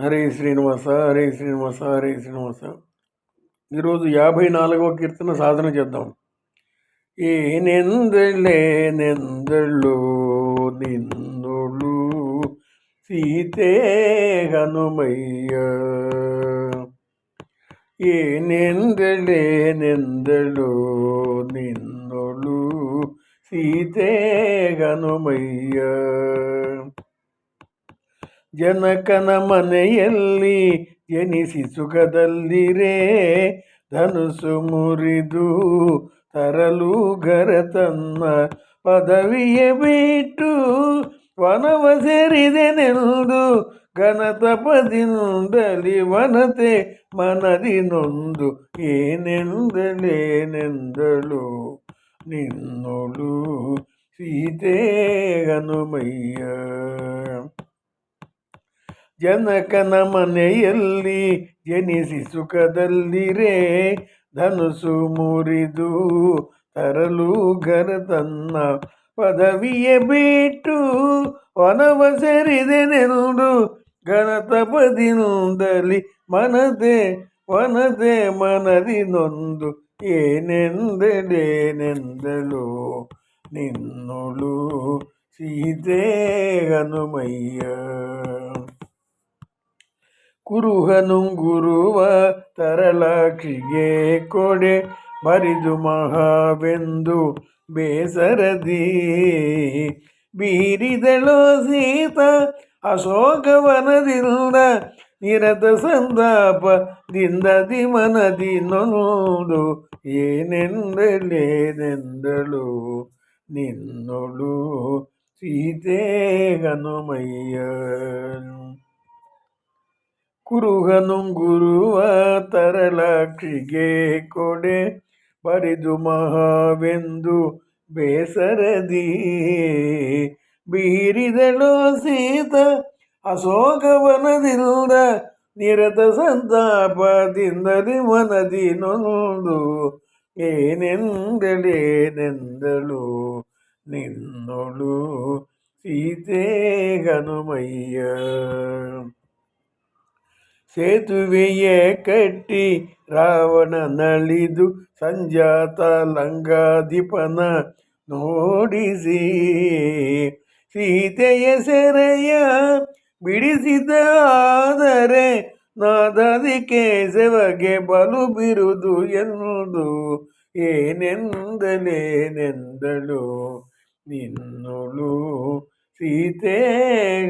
హరే శ్రీనివాస హరే శ్రీనివాస హరే శ్రీనివాస. ఈరోజు యాభై నాలుగవ కీర్తన సాధన చేద్దాం. ఏ నెందలే నెందళ్ళు నిందుడు సీతే హనుమయ్య. ఏ నెందలే నెందళ్ళు నిందుడు సీతే హనుమయ్య. ಜನಕನ ಮನೆಯಲ್ಲಿ ಎನಿಸಿ ಸುಖದಲ್ಲಿರೇ. ಧನುಸು ಮುರಿದು ತರಲು ಗರ ತನ್ನ ಪದವಿಯ ಬಿಟ್ಟು ವನವ ಸೇರಿದೆನೆಂದು ಘನತಪದಿಂದಲಿ ವನತೆ ಮನದಿನೊಂದು ಏನೆಂದಲೇನೆಂದಳು. ನಿನ್ನೊಳು ಸೀತೆ ಹನುಮಯ್ಯ. ಜನಕನ ಮನೆಯಲ್ಲಿ ಜನಿಸಿ ಸುಖದಲ್ಲಿರೇ, ಧನುಸು ಮುರಿದು ತರಲು ಘರ ತನ್ನ ಪದವಿಯೇ ಬಿಟ್ಟು ವನವ ಸೇರಿದೆನೆಂದು ಗಣತಪದಿನುಂದಲಿ ಮನದೆ ವನದೆ ಮನದಿ ನೊಂದು ಏನೆಂದಲೇನೆಂದಳು ನಿನ್ನುಳು ಸೀತೆ ಹನುಮಯ್ಯ. ಕುರುಹನುಂಗುರುವ ತರಲಾಕ್ಷಿಗೆ ಕೊಡೆ ಬರಿದು ಮಹಾವೆಂದು ಬೇಸರದಿ. ಬೀರಿದಳು ಸೀತ ಅಶೋಕವನದಿಂದ ನಿರತ ಸಂತಾಪದಿಂದದಿ ಮನದಿ ನೊಂದು ಏನೆಂದಳೇನೆಂದಳು ನಿನ್ನೊಳು ಸೀತೆ ಹನುಮಯ್ಯ ಕುರುಹನುಂಗುರುವ ತರಲಾಕ್ಷಿಗೆ ಕೊಡೆ. ಬರಿದು ಮಹಾವೆಂದು ಬೇಸರದಿ. ಬೀರಿದಳು ಸೀತ ಅಶೋಕವನದಿಂದ ನಿರತ ಸಂತಾಪದಿಂದಲಿ ಮನದಿ ನೊಂದು. ಏನೆಂದಳೇನೆಂದಳು ನಿನ್ನೊಳು ಸೀತೆ ಹನುಮಯ್ಯ. ಸೇತುವೆಯ ಕಟ್ಟಿ ರಾವಣ ನಳಿದು ಸಂಜಾತ ಲಂಗಾಧಿಪನ ನೋಡಿಸಿ. ಸೀತೆಯ ಸೆರೆಯ ಬಿಡಿಸಿದ ಆದರೆ ನಾದದಿ ಕೇಸವಗೆ ಬಲು ಬಿರುದು ಎನ್ನುವುದು ಏನೆಂದಲೇನೆಂದಳು. ನಿನ್ನಳು ಸೀತೆ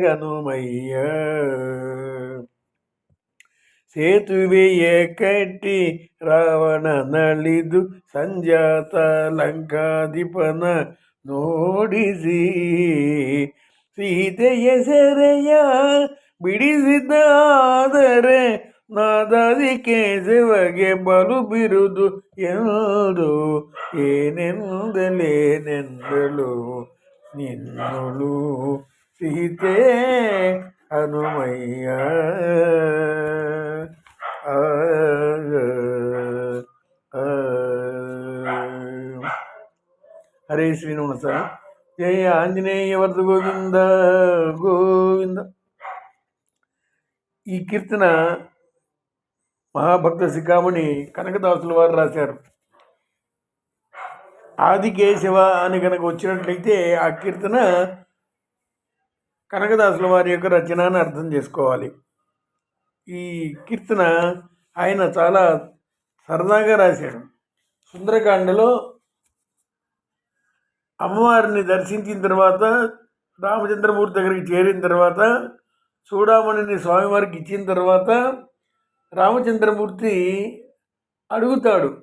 ಹನುಮಯ್ಯ ಸೇತುವೆಯ ಕಟ್ಟಿ ರಾವಣ ನಳಿದು ಸಂಜಾತ ಲಂಕಾಧಿಪನ ನೋಡಿಸಿ. ಸೀತೆಯ ಸೆರೆಯ ಬಿಡಿಸಿದ ಆದರೆ ನಾದಾದಿ ಕೇಸವಗೆ ಬಲು ಬಿರುದು ಎಂದು ಏನೆಂದಲೇನೆಂದಳು ನಿನ್ನಳು. ಸೀತೆ ಹನುಮಯ್ಯ ಹರೇ ಶ್ರೀನಿವಾಸ ಜಯ ಆಂಜನೇಯ ವರ್ಧ ಗೋವಿಂದ ಗೋವಿಂದ ఈ కీర్తన మహాభక్త శిఖామణి కనకదాసుల వారు రాశారు ఆదికేశవ అని కనుక వచ్చినట్లయితే ఆ కీర్తన కనకదాసుల వారి యొక్క రచన అని అర్థం చేసుకోవాలి ఈ కీర్తన ఆయన చాలా సరదాగా రాశాడు సుందరకాండలో అమ్మవారిని దర్శించిన తర్వాత రామచంద్రమూర్తి దగ్గరికి చేరిన తర్వాత చూడమణిని స్వామివారికి ఇచ్చిన తర్వాత రామచంద్రమూర్తి అడుగుతాడు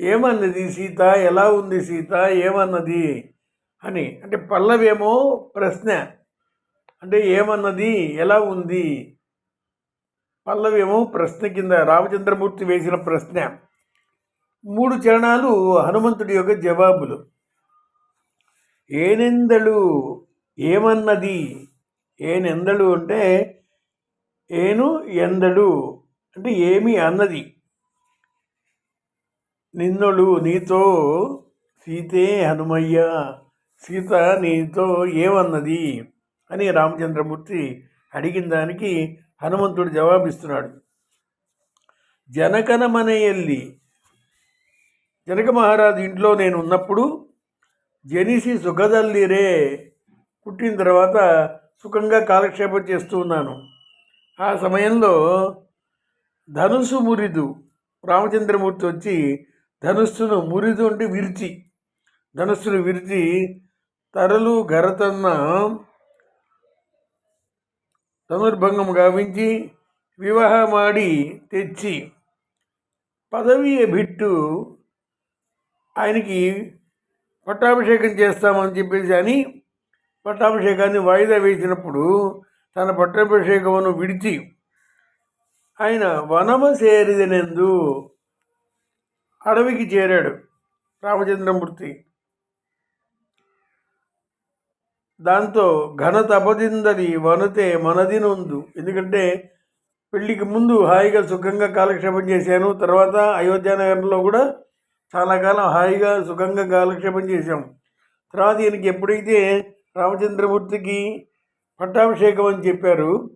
ఏమన్నది సీత? ఎలా ఉంది సీత? ఏమన్నది? అని. అంటే పల్లవేమో ప్రశ్న అంటే ఏమన్నది? ఎలా ఉంది? పల్లవేమో ప్రశ్న కింద రామచంద్రమూర్తి వేసిన ప్రశ్న. మూడు చరణాలు హనుమంతుడి యొక్క జవాబులు. ఏనెందడు ఏమన్నది? ఏనెందడు అంటే ఏను ఎందడు అంటే ఏమి అన్నది. నిన్నడు నీతో సీతే హనుమయ్య సీత నీతో ఏమన్నది? అని రామచంద్రమూర్తి అడిగిన దానికి హనుమంతుడు జవాబిస్తున్నాడు. జనకనమనయల్లి జనక మహారాజు ఇంట్లో నేను ఉన్నప్పుడు జనిసి సుఖదల్లిరే. పుట్టిన తర్వాత సుఖంగా కాలక్షేపం చేస్తూ ఉన్నాను. ఆ సమయంలో ధనుసు మురిదు. రామచంద్రమూర్తి వచ్చి ధనుస్సును మురిదు అంటే విరిచి ధనుస్సును విరిచి తరలు గరతన్న ధనుర్భంగం గావించి వివాహమాడి తెచ్చి పదవి బిట్టు ఆయనకి పట్టాభిషేకం చేస్తామని చెప్పేసి అని పట్టాభిషేకాన్ని వాయిదా వేసినప్పుడు తన పట్టాభిషేకమును విడిచి ఆయన వనమ చేరిదనెందు అడవికి చేరాడు రామచంద్రమూర్తి. దాంతో ఘనతపదిందది వనతే మనదినందు. ఎందుకంటే పెళ్ళికి ముందు హాయిగా సుఖంగా కాలక్షేపం చేశాను తర్వాత అయోధ్యానగరంలో కూడా చాలా కాలం హాయిగా సుఖంగా కాలక్షేపం చేశాం. తర్వాత ఈయనకి ఎప్పుడైతే రామచంద్రమూర్తికి పట్టాభిషేకం అని చెప్పారు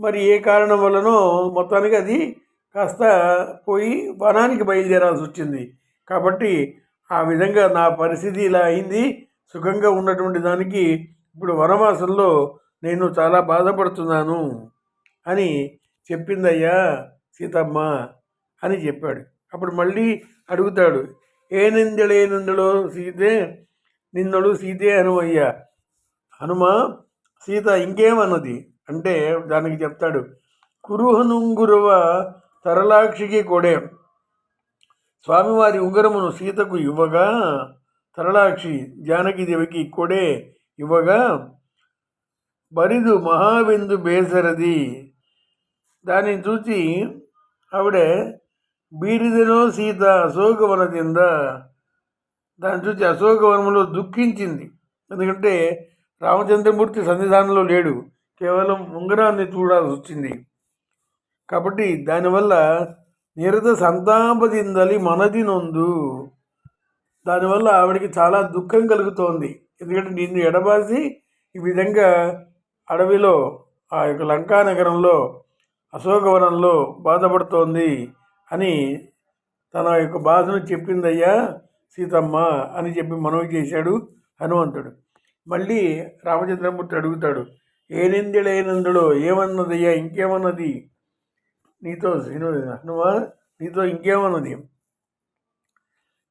మరి ఏ కారణం వలనో మొత్తానికి అది కాస్త పోయి వనానికి బయలుదేరాల్సి వచ్చింది. కాబట్టి ఆ విధంగా నా పరిస్థితి ఇలా అయింది. సుఖంగా ఉన్నటువంటి దానికి ఇప్పుడు వనవాసంలో నేను చాలా బాధపడుతున్నాను అని చెప్పిందయ్యా సీతమ్మ అని చెప్పాడు. అప్పుడు మళ్ళీ అడుగుతాడు ఏ నిందడేనిందడో సీతే? నిందడు సీతే హనుమయ్య హనుమ సీత ఇంకేమన్నది? అంటే దానికి చెప్తాడు కురుహనుంగురువ తరలాక్షికి కొడే. స్వామివారి ఉంగరమును సీతకు ఇవ్వగా తరలాక్షి జానకిదేవికి కొడే ఇవ్వగా బరిదు మహావిందు బేసరది. దానిని చూసి ఆవిడ బీరిదనో సీత అశోకవన కింద దాన్ని చూసి అశోకవనంలో దుఃఖించింది. ఎందుకంటే రామచంద్రమూర్తి సన్నిధానంలో లేడు. కేవలం ఉంగరాన్ని చూడాల్సి వచ్చింది. కాబట్టి దానివల్ల నిరత సంతాపదిందలి మనది నొందు. దానివల్ల ఆవిడకి చాలా దుఃఖం కలుగుతోంది. ఎందుకంటే నిన్ను ఎడబాసి ఈ విధంగా అడవిలో ఆ యొక్క లంకా నగరంలో అశోకవనంలో బాధపడుతోంది. అని తన యొక్క బాధను చెప్పిందయ్యా సీతమ్మ అని చెప్పి మనవి చేశాడు హనుమంతుడు. మళ్ళీ రామచంద్రమూర్తి అడుగుతాడు ఏ నిందుడైనందులో ఏమన్నదయ్యా ఇంకేమన్నది? నీతో హనుమా నీతో ఇంకేమన్నది?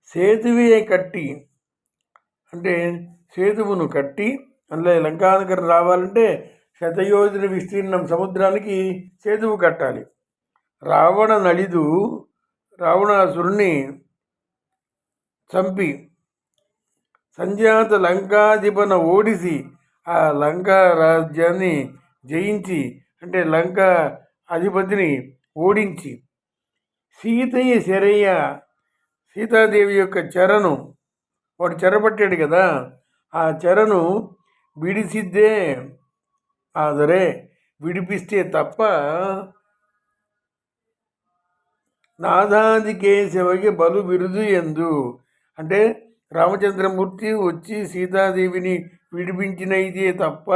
సేతువే కట్టి అంటే సేతువును కట్టి అందులో లంకానగరం రావాలంటే శతయోజన విస్తీర్ణం సముద్రానికి సేతువు కట్టాలి. రావణ నలిదు రావణాసురుణ్ణి చంపి సంజాత లంకాధిపన ఓడిసి ఆ లంకా రాజ్యాన్ని జయించి అంటే లంకా అధిపతిని ఓడించి సీతయ్య శరయ్య సీతాదేవి యొక్క చెరను వాడు చెరపట్టాడు కదా ఆ చెరను విడిసిద్దే ఆదరే విడిపిస్తే తప్ప నాదాది కేశవకి బలు బిరుదు ఎందు. అంటే రామచంద్రమూర్తి వచ్చి సీతాదేవిని విడిపించినైతే తప్ప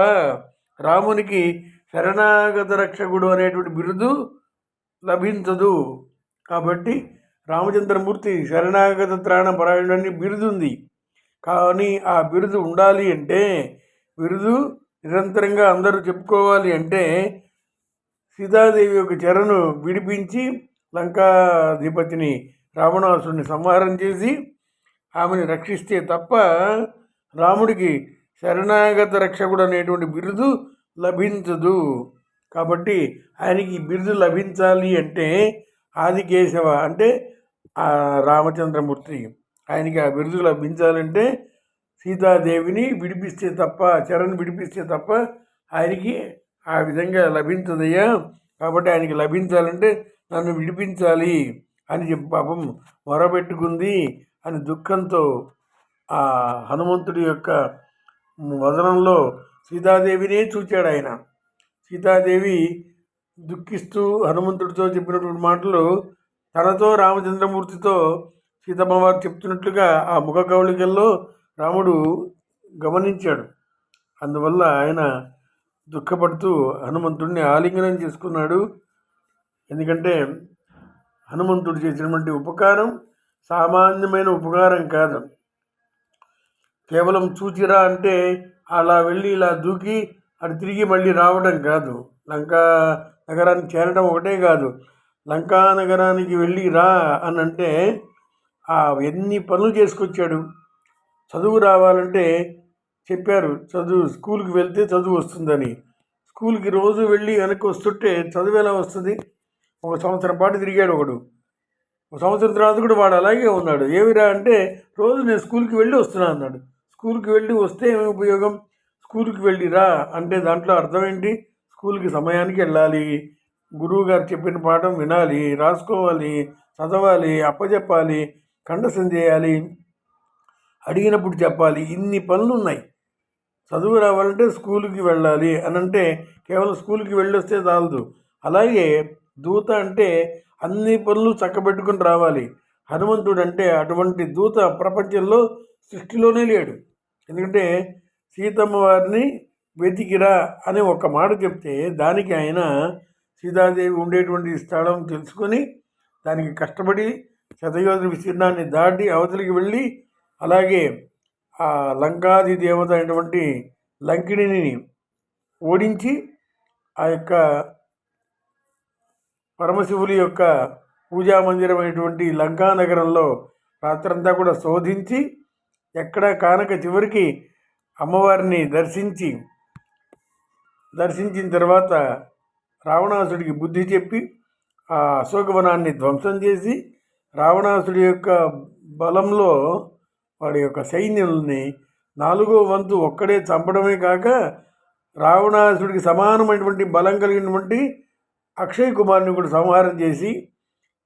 రామునికి శరణాగత రక్షకుడు అనేటువంటి బిరుదు లభించదు. కాబట్టి రామచంద్రమూర్తి శరణాగత త్రాణ పరాయణుడని బిరుదుంది. కానీ ఆ బిరుదు ఉండాలి అంటే బిరుదు నిరంతరంగా అందరూ చెప్పుకోవాలి అంటే సీతాదేవి యొక్క చెరను విడిపించి లంకాధిపతిని రావణాసుని సంహారం చేసి ఆమెను రక్షిస్తే తప్ప రాముడికి శరణాగత రక్షకుడు అనేటువంటి బిరుదు లభించదు. కాబట్టి ఆయనకి బిరుదు లభించాలి అంటే ఆదికేశవ అంటే రామచంద్రమూర్తి ఆయనకి ఆ బిరుదు లభించాలంటే సీతాదేవిని విడిపిస్తే తప్ప చరణ్ విడిపిస్తే తప్ప ఆయనకి ఆ విధంగా లభించదయ్యా. కాబట్టి ఆయనకి లభించాలంటే నన్ను విడిపించాలి అని చెప్పి పాపం మొరబెట్టుకుంది అని దుఃఖంతో ఆ హనుమంతుడి యొక్క వదనంలో సీతాదేవినే చూచాడు ఆయన. సీతాదేవి దుఃఖిస్తూ హనుమంతుడితో చెప్పినటువంటి మాటలు తనతో రామచంద్రమూర్తితో సీతమ్మవారు చెప్తున్నట్లుగా ఆ ముఖ కవళికల్లో రాముడు గమనించాడు. అందువల్ల ఆయన దుఃఖపడుతూ హనుమంతుడిని ఆలింగనం చేసుకున్నాడు. ఎందుకంటే హనుమంతుడు చేసినటువంటి ఉపకారం సామాన్యమైన ఉపకారం కాదు. కేవలం చూచిరా అంటే అలా వెళ్ళి ఇలా దూకి అటు తిరిగి మళ్ళీ రావడం కాదు. లంకా నగరానికి చేరడం ఒకటే కాదు. లంకా నగరానికి వెళ్ళి రా అని అంటే ఆ ఎన్ని పనులు చేసుకొచ్చాడు? చదువు రావాలంటే చెప్పారు. చదువు స్కూల్కి వెళ్తే చదువు వస్తుందని. స్కూల్కి రోజు వెళ్ళి వెనక్కి వస్తుంటే చదువు ఎలా వస్తుంది? ఒక సంవత్సరం పాటు తిరిగాడు ఒకడు. ఒక సంవత్సరం తర్వాత కూడా వాడు అలాగే ఉన్నాడు. ఏమిరా అంటే రోజు నేను స్కూల్కి వెళ్ళి వస్తున్నా అన్నాడు. స్కూల్కి వెళ్ళి వస్తే ఏమి ఉపయోగం? స్కూల్కి వెళ్ళిరా అంటే దాంట్లో అర్థం ఏంటి? స్కూల్కి సమయానికి వెళ్ళాలి. గురువు గారు చెప్పిన పాఠం వినాలి రాసుకోవాలి చదవాలి అప్పచెప్పాలి కండసం చేయాలి అడిగినప్పుడు చెప్పాలి. ఇన్ని పనులు ఉన్నాయి చదువు రావాలంటే స్కూల్కి వెళ్ళాలి అని అంటే కేవలం స్కూల్కి వెళ్ళొస్తే చాలదు. అలాగే దూత అంటే అన్ని పనులు చక్కబెట్టుకుని రావాలి. హనుమంతుడు అంటే అటువంటి దూత ప్రపంచంలో సృష్టిలోనే లేడు. ఎందుకంటే సీతమ్మ వారిని వెతికిరా అని ఒక మాట చెప్తే దానికి ఆయన సీతాదేవి ఉండేటువంటి స్థలం తెలుసుకొని దానికి కష్టపడి శతయోధన విస్తీర్ణాన్ని దాటి అవతలికి వెళ్ళి అలాగే ఆ లంకాది దేవత అయినటువంటి లంకిణిని ఓడించి ఆ యొక్క పరమశివుని యొక్క పూజా లంకానగరంలో లంకా నగరంలో రాత్రంతా కూడా శోధించి ఎక్కడ కానక చివరికి అమ్మవారిని దర్శించి దర్శించిన తర్వాత రావణాసుడికి బుద్ధి చెప్పి ఆ అశోకవనాన్ని ధ్వంసం చేసి రావణాసుడి యొక్క బలంలో వాడి యొక్క సైన్యుల్ని నాలుగో వంతు ఒక్కడే చంపడమే కాక రావణాసుడికి సమానమైనటువంటి బలం కలిగినటువంటి అక్షయ్ కుమార్ని కూడా సంహారం చేసి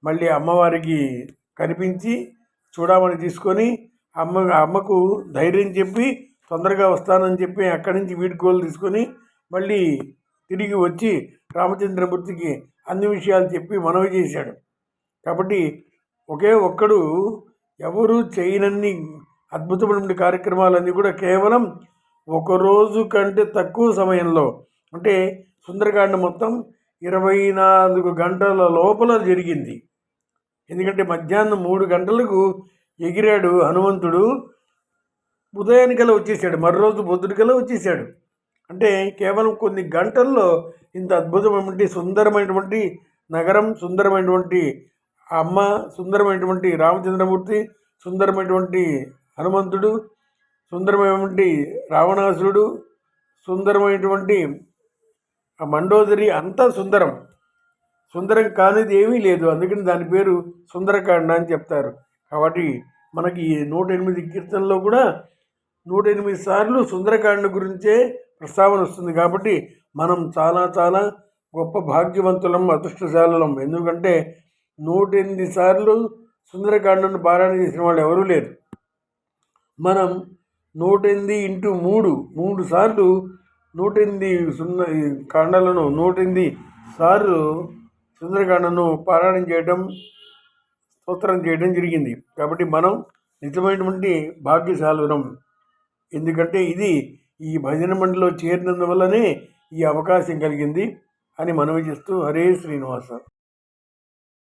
మళ్ళీ అమ్మవారికి కనిపించి చూడమని తీసుకొని అమ్మ అమ్మకు ధైర్యం చెప్పి తొందరగా వస్తానని చెప్పి అక్కడి నుంచి వీడుకోలు తీసుకొని మళ్ళీ తిరిగి వచ్చి రామచంద్రమూర్తికి అన్ని విషయాలు చెప్పి మనవి చేశాడు. కాబట్టి ఒకే ఒక్కడు ఎవరు చేయనన్ని అద్భుతమైన కార్యక్రమాలన్నీ కూడా కేవలం ఒక రోజు కంటే తక్కువ సమయంలో అంటే సుందరకాండ మొత్తం ఇరవై నాలుగు గంటల లోపల జరిగింది. ఎందుకంటే మధ్యాహ్నం మూడు గంటలకు ఎగిరాడు హనుమంతుడు. ఉదయానికల్లా వచ్చేసాడు మరో రోజు పొద్దుటికల్లా వచ్చేసాడు. అంటే కేవలం కొన్ని గంటల్లో ఇంత అద్భుతమైనటువంటి సుందరమైనటువంటి నగరం సుందరమైనటువంటి అమ్మ సుందరమైనటువంటి రామచంద్రమూర్తి సుందరమైనటువంటి హనుమంతుడు సుందరమైనటువంటి రావణాసురుడు సుందరమైనటువంటి ఆ మండోదరి అంతా సుందరం. సుందరం కానిది ఏమీ లేదు. అందుకని దాని పేరు సుందరకాండ అని చెప్తారు. కాబట్టి మనకి నూట ఎనిమిది కీర్తనలో కూడా నూట ఎనిమిది సార్లు సుందరకాండ గురించే ప్రస్తావన వస్తుంది. కాబట్టి మనం చాలా చాలా గొప్ప భాగ్యవంతులం అదృష్టశాలం ఎందుకంటే నూట ఎనిమిది సార్లు సుందరకాండను పారాయణ చేసిన వాళ్ళు ఎవరూ లేరు. మనం నూట ఎనిమిది ఇంటూ మూడు మూడు సార్లు నూట ఎనిమిది సుంద కాండాలను నూట ఎనిమిది సార్లు సుందరకాండను పారాయణం చేయడం స్తోత్రం చేయడం జరిగింది. కాబట్టి మనం నిజమైనటువంటి భాగ్యశాలురం. ఎందుకంటే ఇది ఈ భజన మండలిలో చేరినందువల్లనే ఈ అవకాశం కలిగింది అని మనవి చేస్తూ హరే శ్రీనివాస.